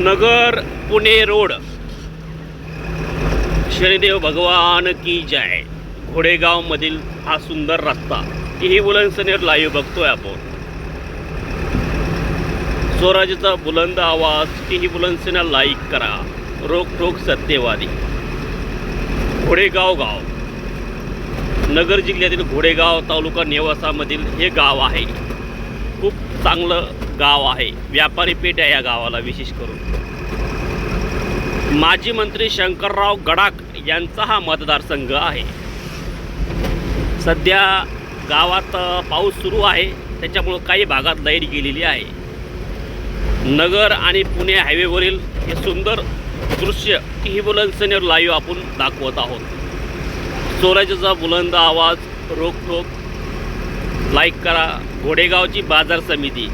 Nagar Pune road. Shanidev भगवान की जय। घोडेगावमधील हा सुंदर रस्ता। ही बुलंदसनेर लाईव्ह बघतोय आपण। स्वराज्याचा बुलंद आवाज ही बुलंदसेना लाईक करा। रोक टोक सत्यवादी। घोडेगाव गाव। नगर जिल्ह्यातील घोडेगाव तालुका नेवासामधील हे गाव आहे। खूप चांगलं गाव आहे. व्यापारी पेठ आहे या गावाला विशेष करून. माजी मंत्री शंकरराव गडाख यांचा हा मतदारसंघ आहे. सध्या गावात पाऊस सुरू आहे. त्याच्यामुळं काही भागात लाइट गेलेली आहे. नगर आणि पुणे हायवेवरील हे सुंदर दृश्य ही बुलंदसेनेवर लाईव्ह आपण दाखवत आहोत. सोराज्याचा बुलंद आवाज रोखोक लाईक करा. घोडेगावची बाजार समिती.